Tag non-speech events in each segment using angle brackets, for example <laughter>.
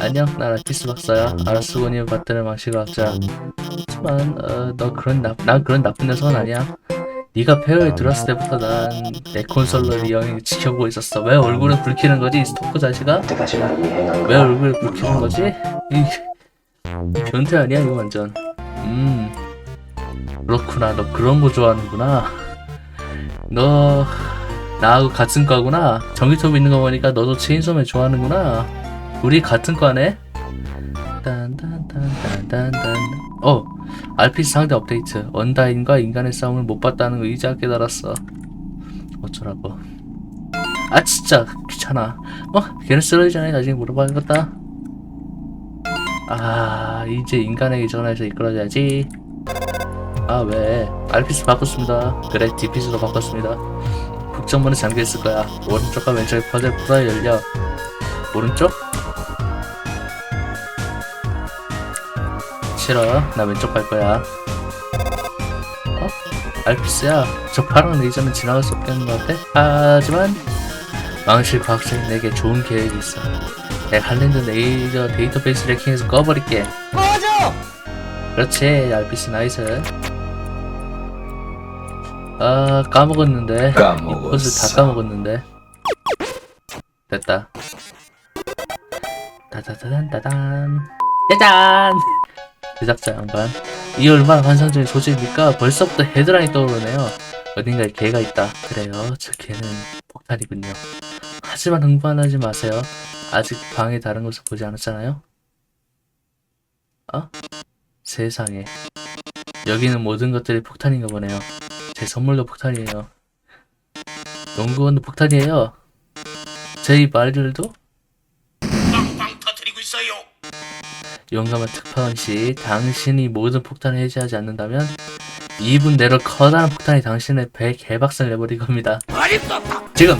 안녕, 난 알피스 박사야. 아라스고니의 받드는 망실을 학자. 하지만 어, 너 그런 나, 난 그런 나쁜 녀석은 아니야. 네가 페어에 들어왔을 때부터 난 내 콘솔로 이 형이 지켜보고 있었어. 왜 얼굴을 붉히는 거지, 이 스토커 자식아? 왜 얼굴을 붉히는 거지? 이, 이 변태 아니야, 이거 완전. 음, 그렇구나. 너 그런 거 좋아하는구나. 너 나하고 같은 과구나. 전기톱 있는 거 보니까 너도 체인소맨 좋아하는구나. 우리 같은 과네. 딴딴딴딴딴딴. 어, 알피스 상대 업데이트. 언다인과 인간의 싸움을 못 봤다는 걸 이제 깨달았어. 어쩌라고. 아 진짜 귀찮아. 뭐 걔는 쓰러지잖아. 나중에 물어봐야겠다. 아 이제 인간에게 전화해서 이끌어야지. 아 왜? 알피스 바꿨습니다. 그래 디피스도 바꿨습니다. 국정문에 잠겨있을 거야. 오른쪽과 왼쪽에 퍼즐 풀어 열려. 오른쪽? 싫어. 나 왼쪽 갈 거야. 어? 알피스야. 저 파란 레이저는 지나갈 수 없겠는 것 같아? 하지만 망실 과학자인 내게 좋은 계획이 있어. 내가 할랜드 레이저 데이터베이스 레킹에서 꺼버릴게. 꺼져! 그렇지, 알피스 나이스. 아, 까먹었는데. 까먹었어. 이다 까먹었는데. 됐다. 따다다단 따단. 짜잔! 제작자 양반. 이 얼마나 환상적인 소재입니까? 벌써부터 헤드라인이 떠오르네요. 어딘가에 개가 있다. 그래요. 저 개는 폭탄이군요. 하지만 흥분하지 마세요. 아직 방에 다른 것을 보지 않았잖아요? 어? 세상에. 여기는 모든 것들이 폭탄인가 보네요. 제 선물도 폭탄이에요. 연구원도 폭탄이에요. 제이 말들도 용감한 특파원 씨, 당신이 모든 폭탄을 해제하지 않는다면 2분 내로 커다란 폭탄이 당신의 배에 개박살 내버릴 겁니다. 지금!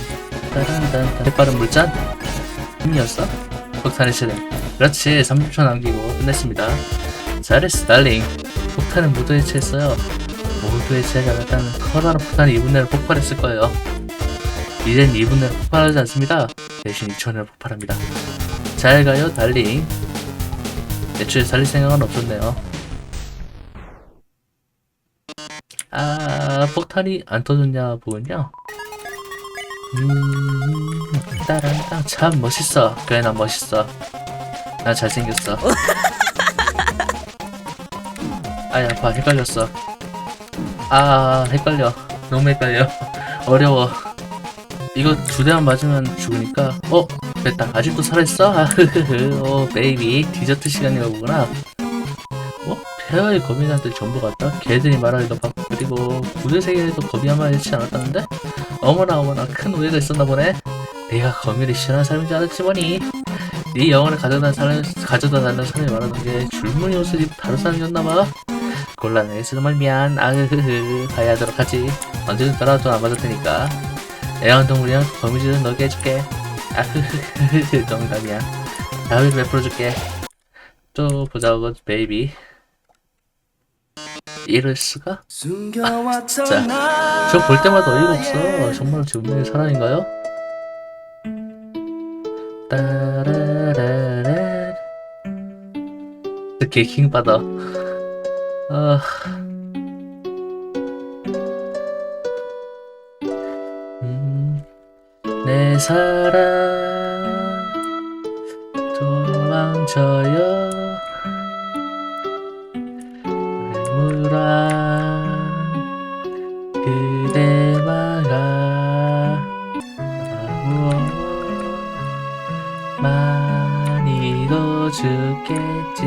따란딴 해빠른 물잔? 힘이었어? 폭탄의 실행. 그렇지, 30초 남기고 끝냈습니다. 잘했어, 달링. 폭탄은 모두 해체했어요. 모두 해체하지 않았다면 커다란 폭탄이 2분 내로 폭발했을 거예요. 이젠 2분 내로 폭발하지 않습니다. 대신 2초 내로 폭발합니다. 잘 가요, 달링. 애초에 살릴 생각은 없었네요. 아, 폭탄이 안 터졌냐 보군요. 음, 따란땅 참 멋있어. 그래, 난 멋있어. 나 잘생겼어. 아이, 아파. 헷갈렸어. 아, 헷갈려. 너무 헷갈려. 어려워. 이거 두 대만 맞으면 죽으니까. 어? 됐다. 아직도 살아있어? 아. 오, 베이비. 디저트 시간인가 보구나. 어? 페어의 거미들한테 전부 갔다? 걔들이 말하기도 바쁘 그리고 구두 세계에도 거미 한 마리 잃지 않았다는데? 어머나 어머나 큰 오해가 있었나 보네? 내가 거미를 싫어하는 사람인 줄 알았지 뭐니? 네 영혼을 가져다 사람, 가져다 달라는 사람이 말하는 게 줄무늬 옷을 입은 다른 사람이었나봐? 곤란해 정말 미안 아흐흐흐 가야 하도록 하지 언제든 따라 돈안 받을 테니까 애완동물이랑 거미줄은 너게 해줄게 <laughs> 아흐흐흐 농담이야. 다음에 베풀어 줄게. 또 보자고 베이비 이럴 수가? 아, 진짜. 저 볼 때마다 어이가 없어. 정말 제 운명의 사람인가요? 따라라라 개킹 받아. 아 내 사랑. 도망쳐요. 죽겠지.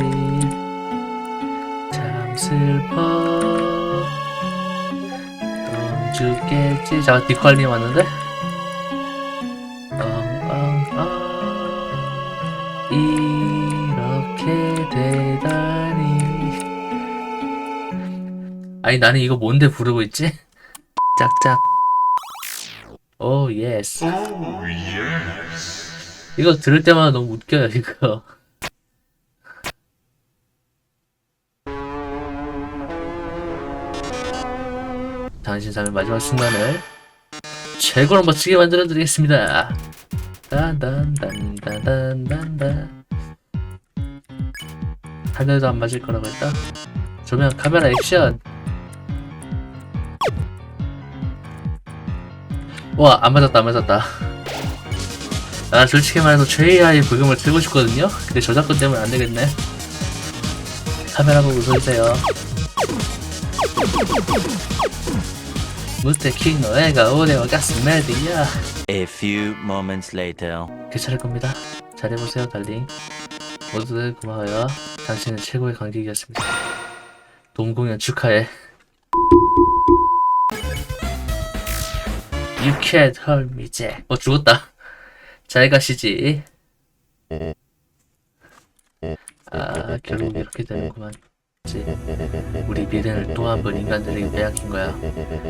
참 슬퍼. 또 죽겠지. 자 디퀄리 왔는데 아니 나는 이거 뭔데 부르고 있지? <laughs> 짝짝 오 예스 이거 들을 때마다 너무 웃겨요 이거 <laughs> 당신 삶의 마지막 순간을 최고로 멋지게 만들어 드리겠습니다 한 대도 안 맞을 거라고 했다. 조명 카메라 액션. 와, 안 맞았다, 안 맞았다. 아, 솔직히 말해서 최애의 부금을 틀고 싶거든요? 근데 저작권 때문에 안 되겠네. 카메라 보고 웃어주세요. 무스테킹 너애가 오레오 가스 메디야. A few moments later. 괜찮을 겁니다. 잘해보세요, 달링. 모두들 고마워요. 당신은 최고의 관객이었습니다. 동공연 축하해. You can't hurt me, Jack. 어, 죽었다. 잘 가시지. 아, 결국 이렇게 되는구만. 우리 미래를 또 한 번 인간들에게 빼앗긴 거야.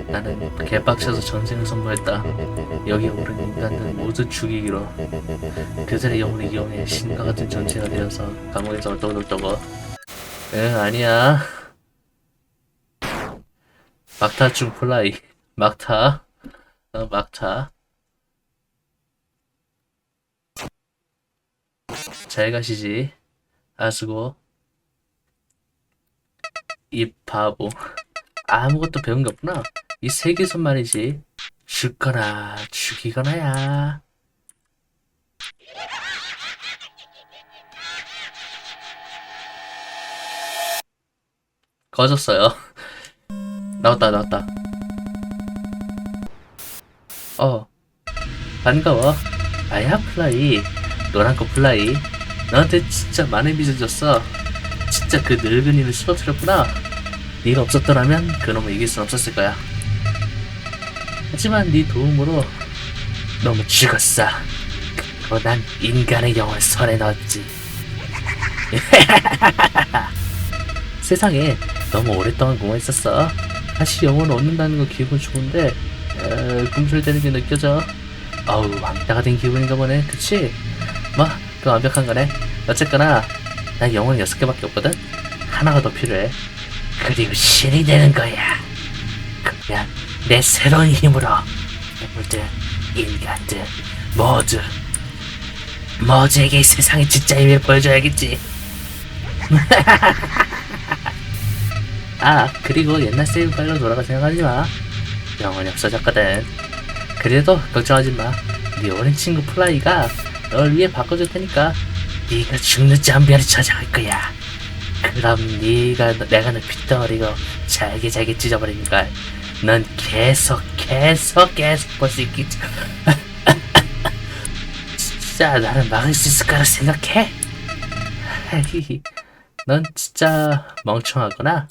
나는 개빡쳐서 전쟁을 선포했다. 여기 오른 인간들 모두 죽이기로. 그들의 영혼을 이용해 신과 같은 전체가 되어서 감옥에서 얼떡얼떡어. 응, 아니야. 막타 중 플라이. 막타. 어, 막타. 잘 가시지. 아수고. 이 바보. 아무것도 배운 게 없구나. 이 세계선 말이지. 죽거나 죽이거나야. 꺼졌어요. <laughs> 나왔다, 나왔다. 어, 반가워. 아야, 플라이. 노란 거 플라이. 너한테 진짜 많은 빚을 졌어. 진짜 그 늙은이를 쓰러뜨렸구나. 네가 없었더라면 그놈을 이길 순 없었을 거야. 하지만 네 도움으로 너무 죽었어. 그리고 난 인간의 영을 손에 넣었지. <laughs> 세상에 너무 오랫동안 공허했었어. 다시 영혼을 얻는다는 거 기분 좋은데 에, 꿈틀대는 게 느껴져. 아우 왕따가 된 기분인가 보네. 그치? 뭐그 완벽한 거네. 어쨌거나 난 영혼 여섯 개밖에 없거든. 하나가 더 필요해. 그리고 신이 되는 거야. 그러면 내 새로운 힘으로 괴물들, 인간들 모두 모두에게 이 세상의 진짜 힘을 보여줘야겠지. <laughs> 아 그리고 옛날 세이브 파일로 돌아가 생각하지 마. 영원히 없어졌거든. 그래도 걱정하지 마. 네 오랜 친구 플라이가 널 위해 바꿔줄 테니까 네가 죽는 장비를 찾아갈 거야. 그럼 네가 내가 널 빗덩어리고 잘게 잘게 찢어버리니까 넌 계속 계속 계속 볼 수 있겠지. <laughs> 진짜 나를 막을 수 있을 거라 생각해? <laughs> 넌 진짜 멍청하구나.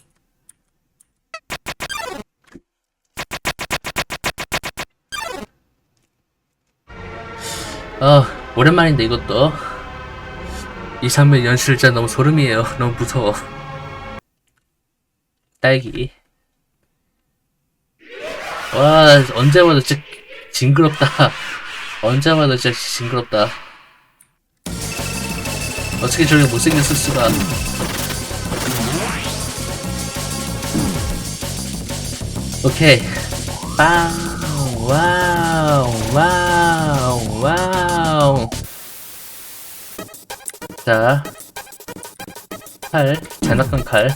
어, 오랜만인데 이것도. 이 장면 연출 진짜 너무 소름이에요. 너무 무서워. 딸기. 와, 언제 봐도 진짜 징그럽다. 언제 봐도 진짜 징그럽다. 어떻게 저렇게 못생겼을 수가. 오케이. 빵! 와우! 와우! 와우! 자, 칼, 장난감 칼.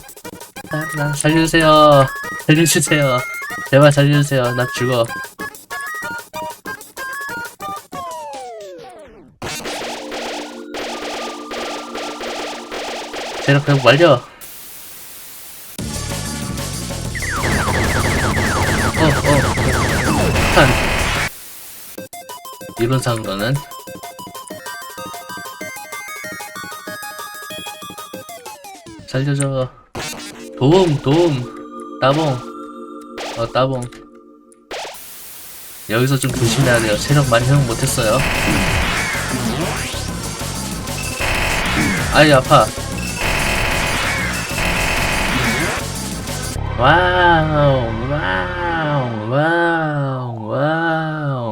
나, 나 살려주세요. 살려주세요. 제발 살려주세요. 나 죽어. 제가 그냥 완료. 이론상으로는 살려줘. 도움, 도움. 따봉. 어, 따봉. 여기서 좀 조심해야 돼요. 체력 많이 회복 못했어요. 아이, 아파. 와우, 와우, 와우, 와우.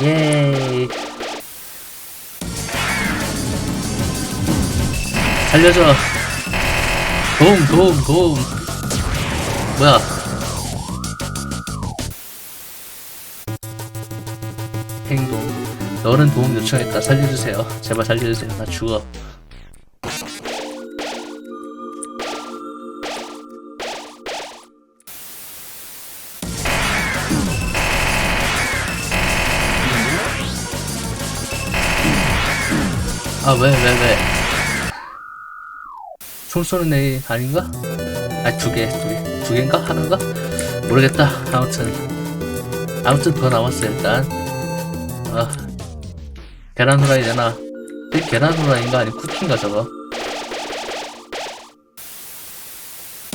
예이. 살려줘. 도움, 도움, 도움. 뭐야? 너는 도움 요청했다. 살려주세요. 제발 살려주세요. 나 죽어. 아, 왜, 왜, 왜? 총 쏘는 애 아닌가? 아, 두 개, 두 개. 두 개인가? 하나인가? 모르겠다. 아무튼. 아무튼 더 남았어, 일단. 아. 계란 후라이 되나? 이게 계란 후라이인가? 아니, 쿠키인가, 저거?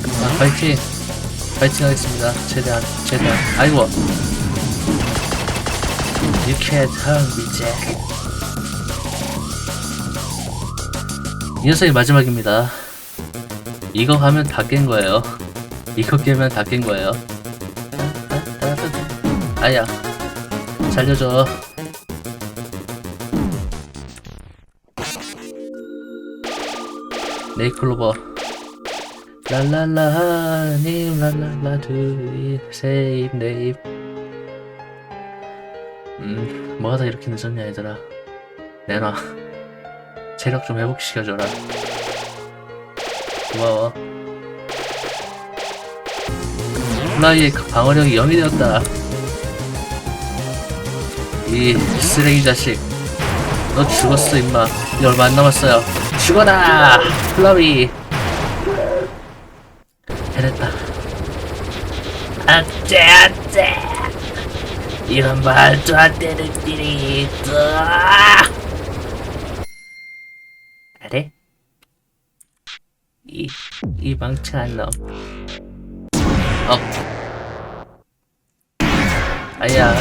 아, 파이팅! 파이팅 하겠습니다. 최대한, 최대한. 아이고. You can't. 이 녀석이 마지막입니다. 이거 하면 다 깬 거예요. 이거 깨면 다 깬 거예요. 아야, 살려줘. 네이클로버. 랄랄라, 님, 랄랄라, 두, 세입, 네입. 음, 뭐가 다 이렇게 늦었냐, 얘들아. 내놔. <laughs> 체력 좀 회복시켜줘라. 고마워. 플라이의 그 방어력이 0이 되었다. 이 쓰레기 자식. 너 죽었어, 임마. 이제 얼마 안 남았어요. 죽어라! 안 돼, 안 돼! 이런 말도 안 되는 일이 있어! 아래? 이, 이 망청한 놈. 어. 아야.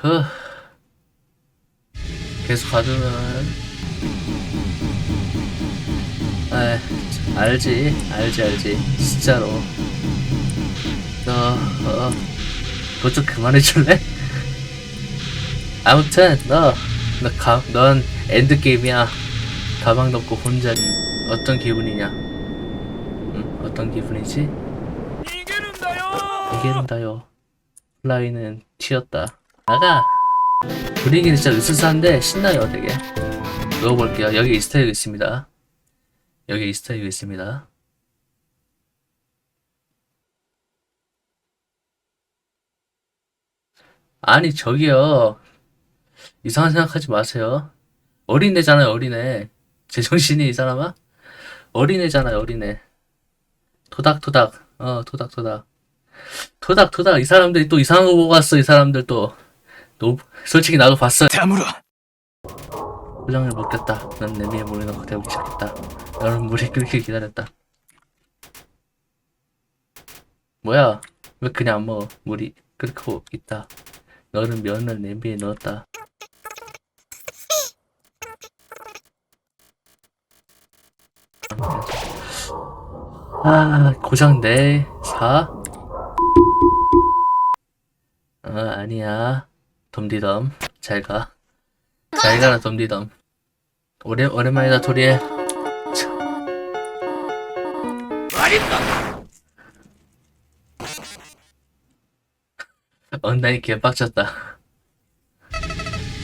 흐. 계속 가두면. 아, 알지, 알지, 알지. 진짜로. 너, 어, 그것 좀 그만해줄래? 아무튼 너, 너 가, 넌 엔드게임이야. 가방 넣고 혼자 어떤 기분이냐? 응, 어떤 기분이지? 이게는다요. 이게는다요. 플라이는 튀었다. 나가. 분위기는 진짜 으스스한데 신나요, 되게. 넣어볼게요. 여기 이스터에그 있습니다. 여기 이스터에그 있습니다. 아니 저기요 이상한 생각하지 마세요 어린애잖아요 어린애 제정신이 이 사람아 어린애잖아요 어린애 토닥토닥 어 토닥토닥 토닥토닥 이 사람들이 또 이상한 거 보고 왔어 이 사람들 또 너, 솔직히 나도 봤어. 다물어. 포장을 먹겠다. 난 내미에 물을 넣고 데우기 시작했다. 나는 물이 끓길 기다렸다. 뭐야? 왜 그냥 안 먹어? 물이 끓고 있다. 너는 면을 냄비에 넣었다. 아 고장 내. 4? 어 아니야 덤디덤. 잘가. 잘 가라 덤디덤. 오래 오랜만이다 도리에. 엉덩이 <laughs> 개빡쳤다.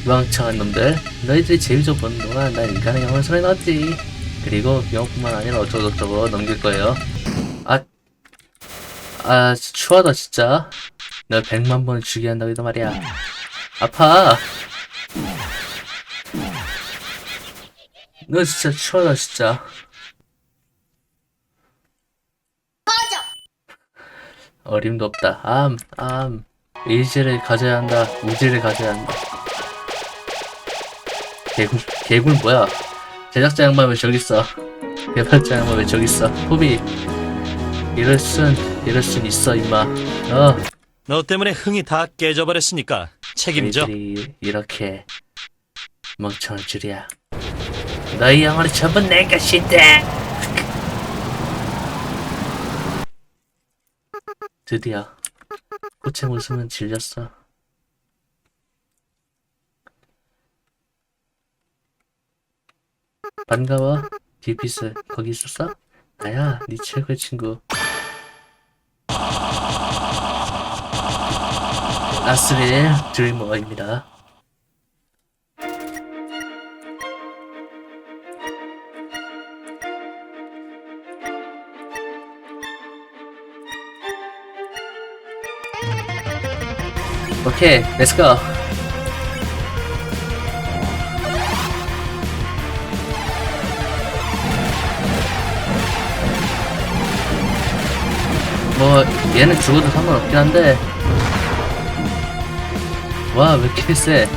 멍청한 놈들 너희들이 재미 좀 보는 동안 난 인간의 영혼을 손에 넣었지. 그리고 영혼뿐만 아니라 어쩌고저쩌고 넘길 거예요. 아, 아 추하다 진짜. 널 백만 번을 죽게 한다고 해도 말이야 아파. 너 진짜 추하다 진짜. 어림도 없다. 암, 암. 의지를 가져야 한다. 우지를 가져야 한다. 개굴, 개굴 뭐야? 제작자 양반 왜 저기 있어? 개발자 양반 왜 저기 있어? 호비. 이럴 순 이럴 순 있어 임마. 어 너 때문에 흥이 다 깨져버렸으니까 책임져. 이렇게 멍청할 줄이야. 너희 영혼은 전부 내 것인데. 드디어 꽃의 웃음은 질렸어. 반가워. 디피스 거기 있었어? 나야, 네 최고의 친구. 아스릴 드리머입니다. 오케이, 렛츠고. 뭐 얘는 죽어도 상관없긴 한데 와 왜 이렇게 세?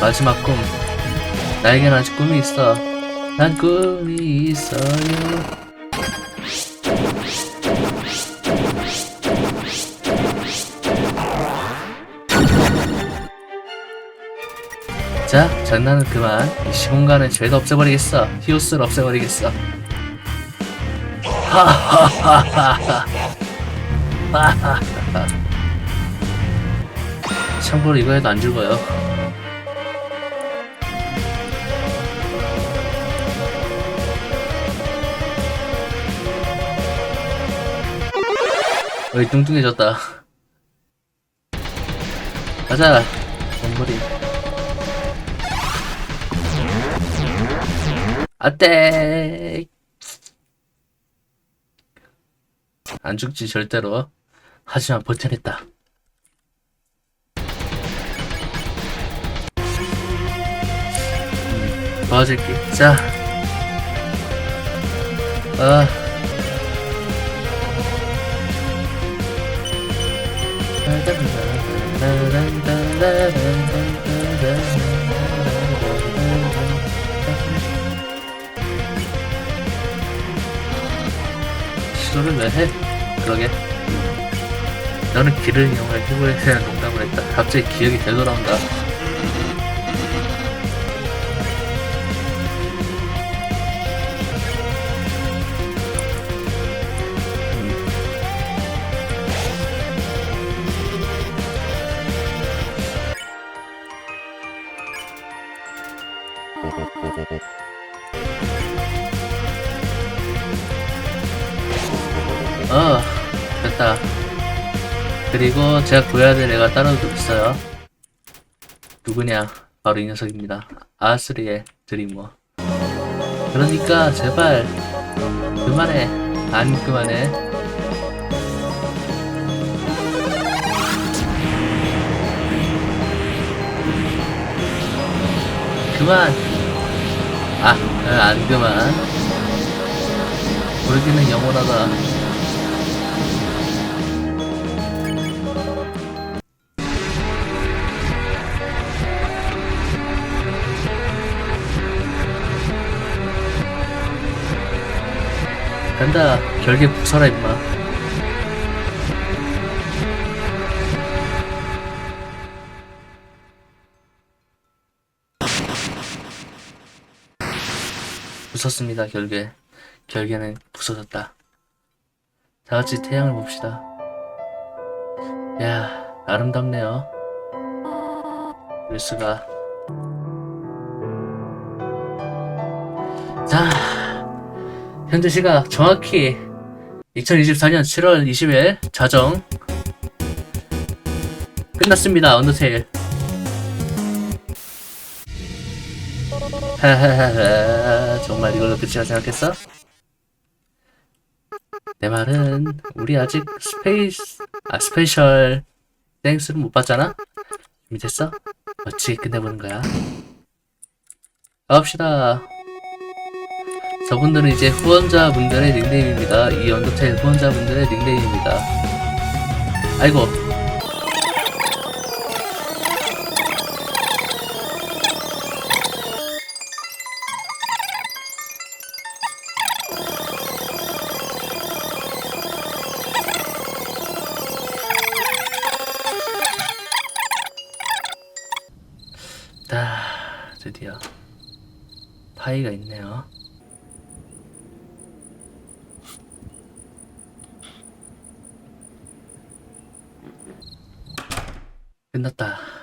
마지막 꿈. 나에겐 아직 꿈이 있어. 난 꿈이 있어요. 자 장난은 그만. 이 시공간을 죄다 없애버리겠어. 히오스를 없애버리겠어 참고로 이거 해도 안 죽어요. 어이 뚱뚱해졌다. 가자. 원머리. 아떼. 안 죽지 절대로. 하지만 버텨냈다. 도와줄게. 자. 아. 시도를 왜 해? 그러게. 너는 길을 이용할 힘을 대한 농담을 했다. 갑자기 기억이 되돌아온다. 그리고 제가 구해야 될 애가 따로 있어요. 누구냐? 바로 이 녀석입니다. 아스리의 드리머. 그러니까 제발 그만해. 안 그만해. 그만. 아, 어, 안 그만. 불기는 영원하다. 간다. 결계 부숴라 임마. 부쉈습니다. 결계. 결계는 부서졌다. 다 같이 태양을 봅시다. 야, 아름답네요. 뉴스가. 자, 현재 시각 정확히 2024년 7월 20일 자정 끝났습니다. 언더테일. 정말 이걸로 끝이라 생각했어? 내 말은 우리 아직 스페이스 아 스페셜 땡스를 못 봤잖아? 준비됐어? 멋지게 끝내보는 거야 가봅시다 저분들은 이제 후원자분들의 닉네임입니다. 이 언더테일 후원자분들의 닉네임입니다. 아이고. 아, 드디어 파이가 있네요. 끝났다.